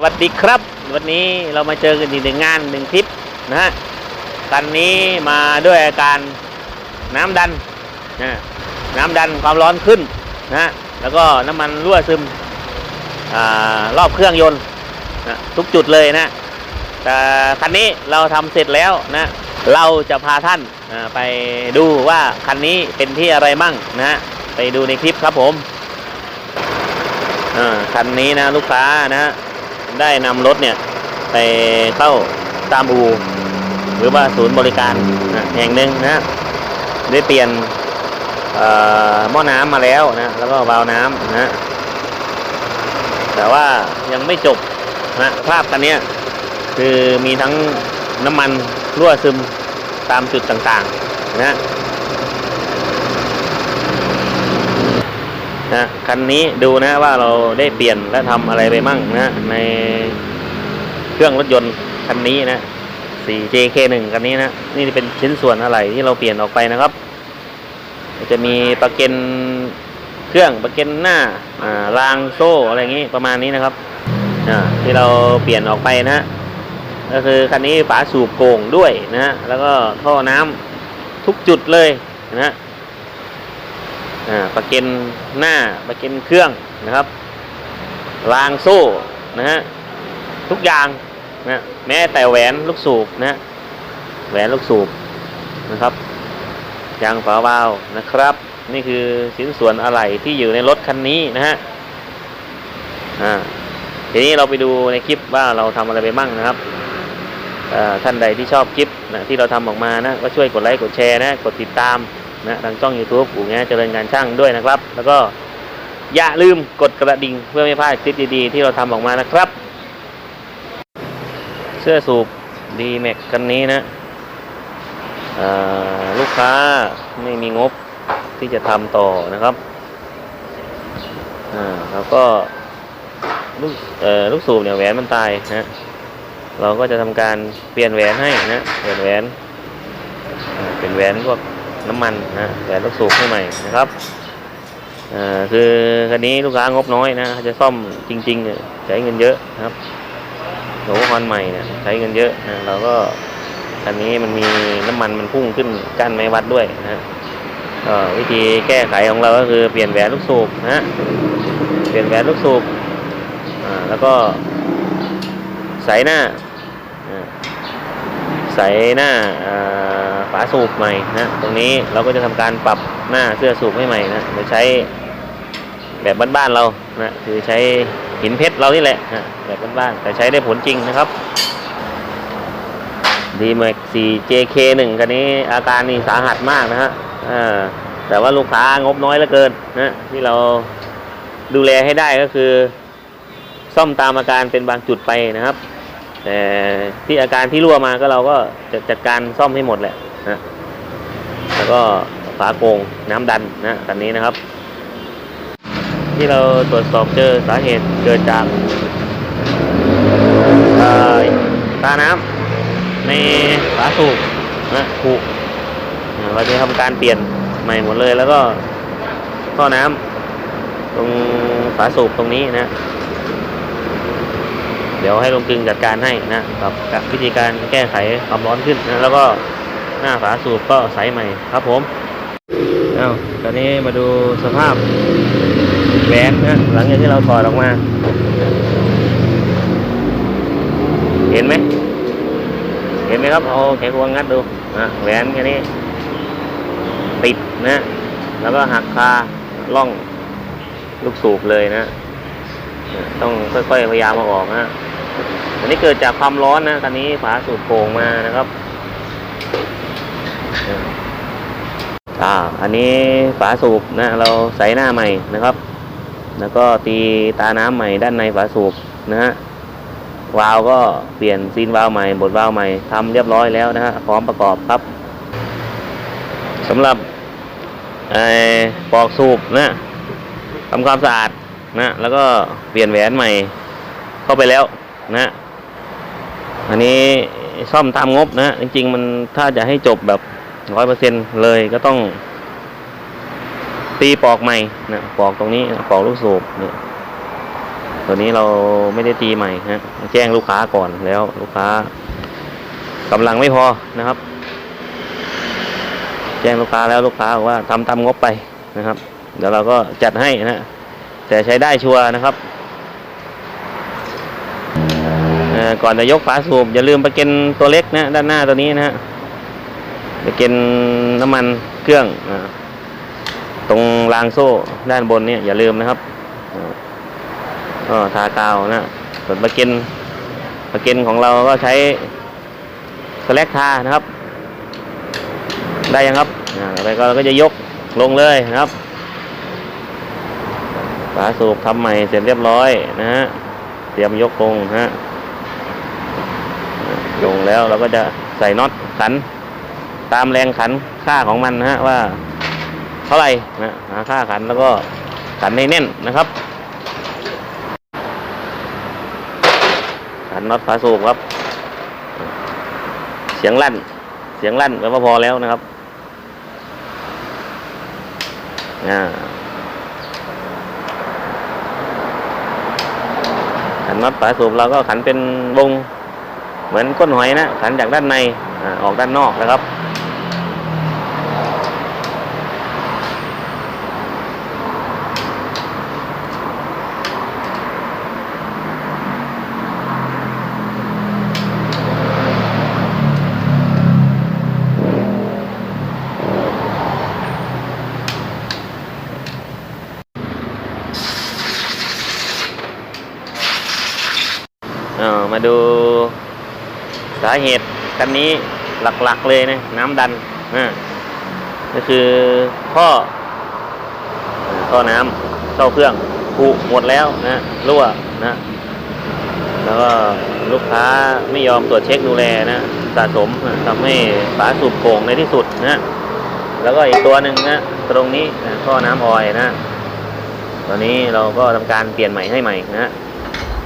สวัสดีครับ วันนี้เรามาเจอกันอีกหนึ่งงานหนึ่งคลิปนะฮะคันนี้มาด้วยอาการน้ำดันนะน้ำดันความร้อนขึ้นนะฮะแล้วก็น้ำมันรั่วซึมอารอบเครื่องยนต์นะทุกจุดเลยนะแต่คันนี้เราทำเสร็จแล้วนะเราจะพาท่านอ่าไปดูว่าคันนี้เป็นที่อะไรมั่งนะฮะไปดูในคลิปครับผมอ่าคันนี้นะลูกค้านะฮะ ได้นำรถเนี่ยไปเข้าตามอูหรือว่าศูนย์บริการแห่งหนึ่งนะได้เปลี่ยนหม้อน้ำมาแล้วนะแล้วก็วาล์วน้ำนะแต่ว่ายังไม่จบนะภาพคันเนี้ยคือมีทั้งน้ำมันรั่วซึมตามจุดต่างๆนะ นะคันนี้ดูนะว่าเราได้เปลี่ยนและทำอะไรไปมั่งนะในเครื่องรถยนต์คันนี้นะ 4JK1 คันนี้นะนี่เป็นชิ้นส่วนอะไรที่เราเปลี่ยนออกไปนะครับ จะมีประเก็นเครื่องประเก็นหน้าอ่ารางโซ่อะไรอย่างนี้ประมาณนี้นะครับที่เราเปลี่ยนออกไปนะก็คือคันนี้ฝาสูบโก่งด้วยนะแล้วก็ท่อน้ำทุกจุดเลยนะฮะ ประเก็นหน้าประเก็นเครื่องนะครับ รางโซ่นะฮะทุกอย่างนะแม้แต่แหวนลูกสูบนะแหวนลูกสูบนะครับยางฝาวาล์วนะครับ นี่คือชิ้นส่วนอะไหล่ที่อยู่ในรถคันนี้นะฮะอ่าทีนี้เราไปดูในคลิปว่าเราทำอะไรไปบ้างนะครับท่านใดที่ชอบคลิปนะที่เราทำออกมานะก็ช่วยกดไลค์กดแชร์นะกดติดตาม นะทางช่อง YouTube อู่แงเจริญการช่างด้วยนะครับ แล้วก็อย่าลืมกดกระดิ่งเพื่อไม่พลาดคลิปดีๆ ที่เราทำออกมานะครับ เสื้อสูบดีแม็กกันนี้นะลูกค้าไม่มีงบที่จะทำต่อนะครับแล้วก็ลูกลูกสูบเนี่ยแหวนมันตายนะเราก็จะทำการเปลี่ยนแหวนให้นะเปลี่ยนแหวนเป็นแหวนพวก น้ำมันนะแหวนลูกสูบให้ใหม่นะครับคือคันนี้ลูกค้างบน้อยนะจะซ่อมจริงๆใช้เงินเยอะนะครับโหฮอนใหม่เนี่ยใช้เงินเยอะนะเราก็คันนี้มันมีน้ำมันมันพุ่งขึ้นกั้นไม้วัดด้วยนะวิธีแก้ไขของเราก็คือเปลี่ยนแหวนลูกสูบนะเปลี่ยนแหวนลูกสูบแล้วก็ใส่หน้าอ่าใส่หน้าอ่า ฝาสูบใหม่นะตรงนี้เราก็จะทำการปรับหน้าเสื้อสูบให้ใหม่นะโดยใช้แบบบ้านๆเรานะคือใช้หินเพชรเรานี่แหละนะแบบบ้านๆแต่ใช้ได้ผลจริงนะครับ d m a x 4 JK1 คันนี้อาการนี่สาหัสมากนะฮะแต่ว่าลูกค้างบน้อยเหลือเกินนะที่เราดูแลให้ได้ก็คือ ซ่อมตามอาการเป็นบางจุดไปนะครับ แต่ที่อาการที่รั่วมาก็เราก็จะจัดการซ่อมให้หมดแหละ นะแล้วก็ฝาโกงน้ำดันนะคันนี้นะครับ ที่เราตรวจสอบเจอสาเหตุเกิดจากตาน้ำในฝาสูบนะผุอ่เราจะทำการเปลี่ยนใหม่หมดเลยแล้วก็ท่อน้ำตรงฝาสูบตรงนี้นะ เดี๋ยวให้ลงกลึงจัดการให้นะกับกับวิธีการแก้ไขความร้อนขึ้นนะแล้วก็ หน้าฝาสูบก็ใสใหม่ครับผมเอาตอนนี้มาดูสภาพแหวนนะหลังจากที่เราถอดออกมา เห็นไหมเห็นไหมครับเอาแขนควงงัดดูนะแหวนแค่นี้ ติดนะ แล้วก็หักคาล่องลูกสูบเลยนะ ต้องค่อยๆพยายามมาออกนะอันนี้เกิดจากความร้อนนะคันนี้ฝาสูบโป่งมานะครับ อ่า อันนี้ฝาสูบนะเราใส่หน้าใหม่นะครับ แล้วก็ตีตาน้ำใหม่ด้านในฝาสูบนะฮะวาล์วก็เปลี่ยนซีนวาล์วใหม่บดวาล์วใหม่ทำเรียบร้อยแล้วนะฮะพร้อมประกอบครับสำหรับไอ้ปอกสูบนะทำความสะอาดนะแล้วก็เปลี่ยนแหวนใหม่เข้าไปแล้วนะ อันนี้ซ่อมตามงบนะ จริง ๆ มันถ้าจะให้จบแบบ ร้อยเปอร์เซ็นเลยก็ต้อง ตีปอกใหม่นะปอกตรงนี้ปอกลูกสูบเนี่ยตัวนี้เราไม่ได้ตีใหม่ฮะแจ้งลูกค้าก่อนแล้วลูกค้ากำลังไม่พอนะครับ แจ้งลูกค้าแล้วลูกค้าบอกว่าทำตามงบไปนะครับ เดี๋ยวเราก็จัดให้นะแต่ใช้ได้ชัวร์นะครับก่อนจะยกฝาสูบอย่าลืมประเก็นตัวเล็กนะด้านหน้าตัวนี้นะฮะ ประเก็นน้ำมันเครื่องนะตรงรางโซ่ด้านบนเนี่ยอย่าลืมนะครับก็ทากาวนะส่วนประเก็นประเก็นของเราก็ใช้สแลกทานะครับ ได้ยังครับอ่าต่อไปก็เราก็จะยกลงเลยนะครับฝาสูบทำใหม่เสร็จเรียบร้อยนะฮะเตรียมยกลงนะฮะลงแล้วเราก็จะใส่น็อตขัน ตามแรงขันค่าของมันนะฮะว่าเท่าไหร่นะหาค่าขันแล้วก็ขันให้แน่นนะครับ ขันน็อตฝาสูบครับ เสียงลั่น เสียงลั่นแปลว่าพอแล้วนะครับขันน็อตฝาสูบเราก็ขันเป็นวงเหมือนก้นหอยนะขันจากด้านในอออกด้านนอกนะครับ เอมาดูสาเหตุคันนี้หลักๆเลยนะน้ำดันอ่าก็คือท่ออ่าท่อน้ำเข้าเครื่องผุหมดแล้วนะรั่วนะแล้วก็ลูกค้าไม่ยอมตรวจเช็คดูแลนะสะสมนะทำให้ฝาสูบโป่งในที่สุดนะแล้วก็อีกตัวหนึ่งนะตรงนี้นะท่อน้ำออยนะตอนนี้เราก็ทำการเปลี่ยนใหม่ให้ใหม่นะ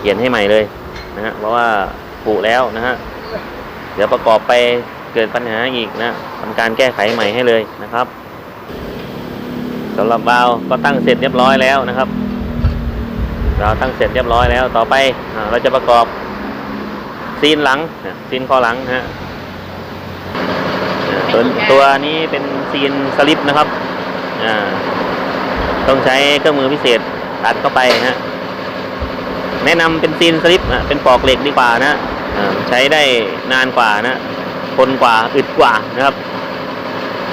เปลี่ยนให้ใหม่เลย นะฮะเพราะว่าผุแล้วนะฮะเดี๋ยวประกอบไปเกิดปัญหาอีกนะทำการแก้ไขใหม่ให้เลยนะครับสำหรับบาวก็ตั้งเสร็จเรียบร้อยแล้วนะครับ เราตั้งเสร็จเรียบร้อยแล้วต่อไปเราจะประกอบซีนหลังซีนคอหลังฮะตัวตัวนี้เป็นซีนสลิปนะครับต้องใช้เครื่องมือพิเศษตัดเข้าไปฮะ แนะนำเป็นซีนสลิปนะเป็นปอกเหล็กดีกว่านะใช้ได้นานกว่านะทนกว่าอึดกว่านะครับ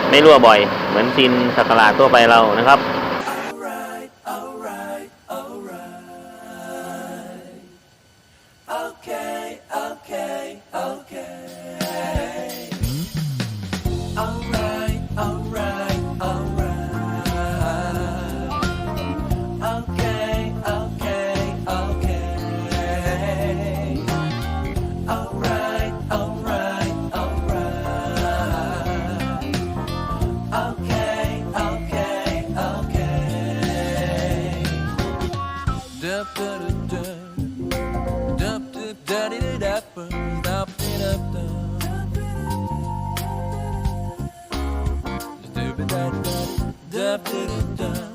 ไม่รั่วบ่อย เหมือนซีนสักหลาดทั่วไปเรานะครับ da da da da da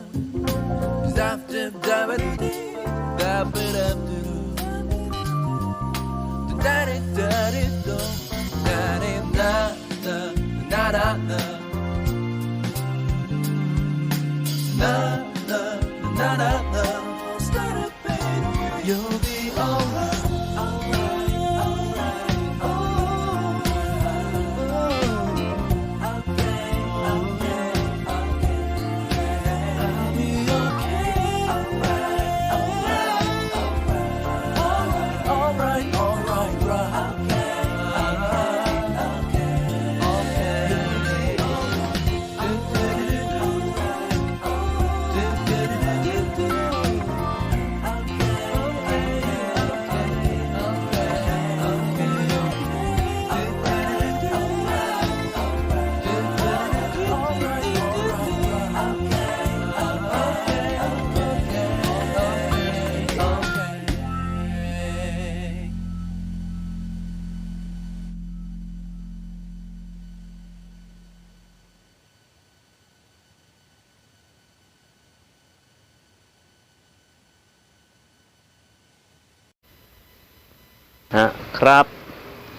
ครับ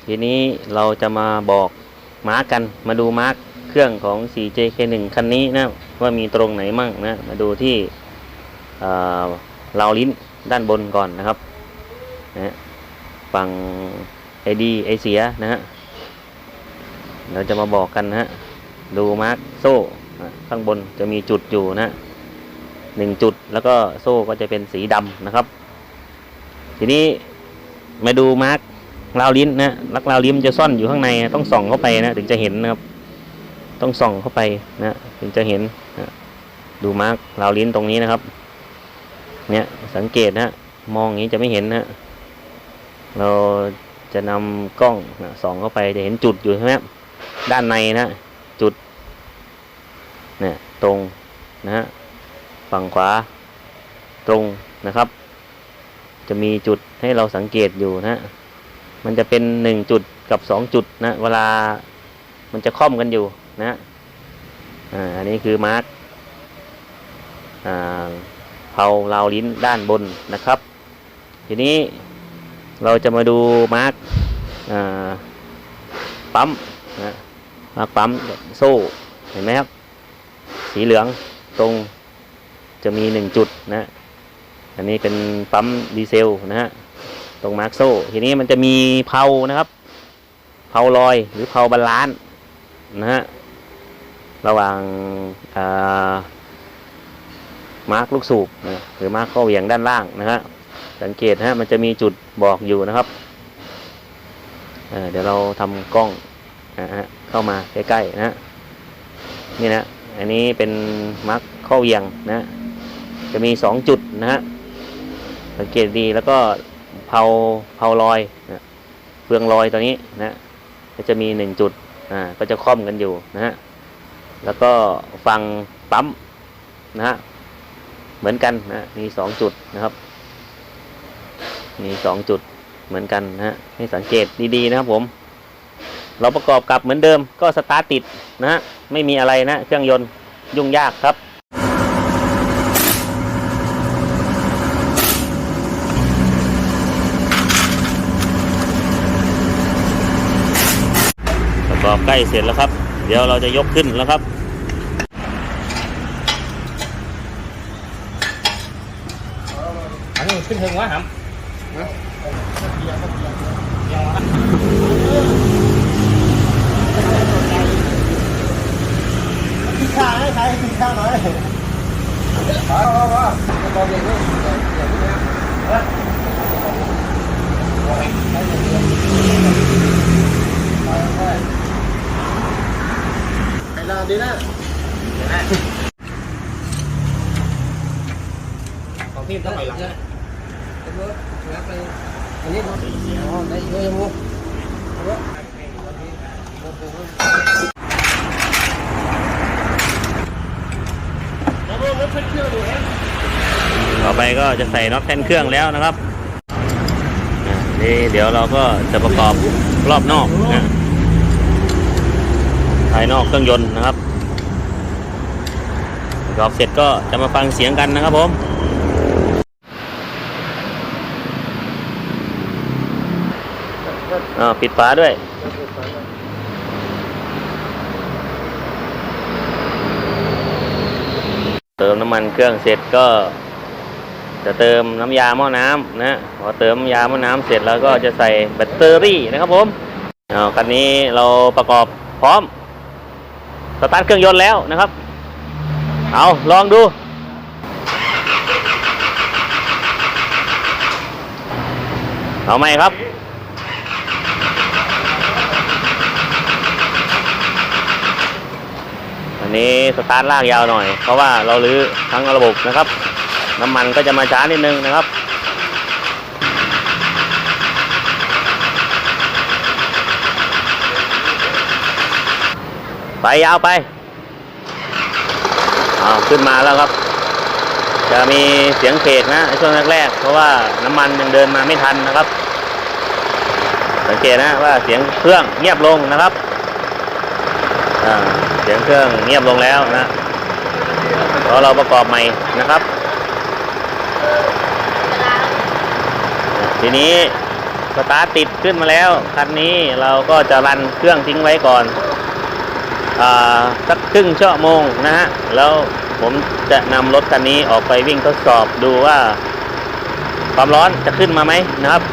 ทีนี้เราจะมาบอกมาร์กกันมาดูมาร์กเครื่องของ 4JK1 คันนี้นะ ว่ามีตรงไหนมั่งนะ มาดูที่เราวลิ้นด้านบนก่อนนะครับนะฝั่งไอดีไอเสียนะฮะเราจะมาบอกกันนะฮะดูมาร์กโซ่ข้างบนจะมีจุดอยู่นะหนึ่งจุดแล้วก็โซ่ก็จะเป็นสีดำนะครับ ทีนี้มาดูมาร์ก ราวลิ้นนะลักราวลิ้นมันจะซ่อนอยู่ข้างในต้องส่องเข้าไปนะถึงจะเห็นนะครับ ต้องส่องเข้าไปนะถึงจะเห็นนะดูมาร์กราวลิ้นตรงนี้นะครับ เนี่ยสังเกตนะมองอย่างนี้จะไม่เห็นนะเราจะนำกล้องนะส่องเข้าไปจะเห็นจุดอยู่ใช่ไหมด้านในนะจุดเนี่ยตรงนะฮะฝั่งขวาตรงนะครับ จะมีจุดให้เราสังเกตอยู่นะฮะ มันจะเป็นหนึ่งจุดกับสองจุดนะ เวลามันจะค่อมกันอยู่นะอ่าอันนี้คือมาร์กอ่าเผาราวลิ้นด้านบนนะครับ ทีนี้เราจะมาดูมาร์กอ่าปั๊มนะมาร์กปั๊มโซ่เห็นไหมครับ สีเหลืองตรงจะมีหนึ่งจุดนะ อันนี้เป็นปั๊มดีเซลนะฮะ ตรงมาร์กโซ่ทีนี้มันจะมีเพานะครับเพาลอยหรือเพาบาลานซ์นะฮะระหว่างมาร์กลูกสูบนะหรือมาร์กข้อเหวี่ยงด้านล่างนะฮะสังเกตฮะมันจะมีจุดบอกอยู่นะครับเเดี๋ยวเราทำกล้องนะฮะเข้ามาใกล้ๆนะฮะนี่นะอันนี้เป็นมาร์กข้อเหวี่ยงนะจะมีสองจุดนะฮะสังเกตดีแล้วก็ เผาเผาลอยนะเฟืองลอยตัวนี้นะก็จะมีหนึ่งจุดอ่าก็จะค่อมกันอยู่นะฮะแล้วก็ฟังปั๊มนะฮะเหมือนกันนะมีสองจุดนะครับ มีสองจุดเหมือนกันนะฮะให้สังเกตดีๆนะครับผม เราประกอบกับเหมือนเดิมก็สตาร์ทติดนะฮะไม่มีอะไรนะเครื่องยนต์ยุ่งยากครับ ประกอบ ใกล้เสร็จแล้วครับ เดี๋ยวเราจะยกขึ้นแล้วครับ อันนี้ขึ้นถึงวะครับพี่ข้าให้ใครพี่ข้าหน่อยพอพอพอตอนเด็กนี่อย่างนี้นะ ไปลาดีนะของพี่ต้องไปหลังนะอันนี้อ๋อได้เยอะยังงูเยอะต่อไปก็จะใส่น็อตแทนเครื่องแล้วนะครับอ่านี่เดี๋ยวเราก็จะประกอบรอบนอกนะภายนอกเครื่องยนต์นะครับประกอบเสร็จก็จะมาฟังเสียงกันนะครับผมอ่าปิดฝาด้วย เติมน้ำมันเครื่องเสร็จก็ จะเติมน้ำยาหม้อน้ำนะพอเติมน้ำยาหม้อน้ำเสร็จแล้วก็จะใส่แบตเตอรี่นะครับผมเอาคันนี้เราประกอบพร้อม สตาร์ทเครื่องยนต์แล้วนะครับ เอาลองดู เอาไหมครับ อันนี้สตาร์ทลากยาวหน่อย เพราะว่าเราลื้อทั้งระบบนะครับ น้ำมันก็จะมาช้านิดนึงนะครับ ไปยาวไปเอาขึ้นมาแล้วครับ จะมีเสียงเขกนะในช่วงแรกๆเพราะว่าน้ำมันยังเดินมาไม่ทันนะครับ สังเกตนะว่าเสียงเครื่องเงียบลงนะครับเสียงเครื่องเงียบลงแล้วนะเพราะเราประกอบใหม่นะครับ ทีนี้สตาร์ทติดขึ้นมาแล้วคันนี้เราก็จะรันเครื่องทิ้งไว้ก่อน สักครึ่งชั่วโมงนะฮะ แล้วผมจะนำรถคันนี้ออกไปวิ่งทดสอบดูว่า ความร้อนจะขึ้นมาไหมนะครับ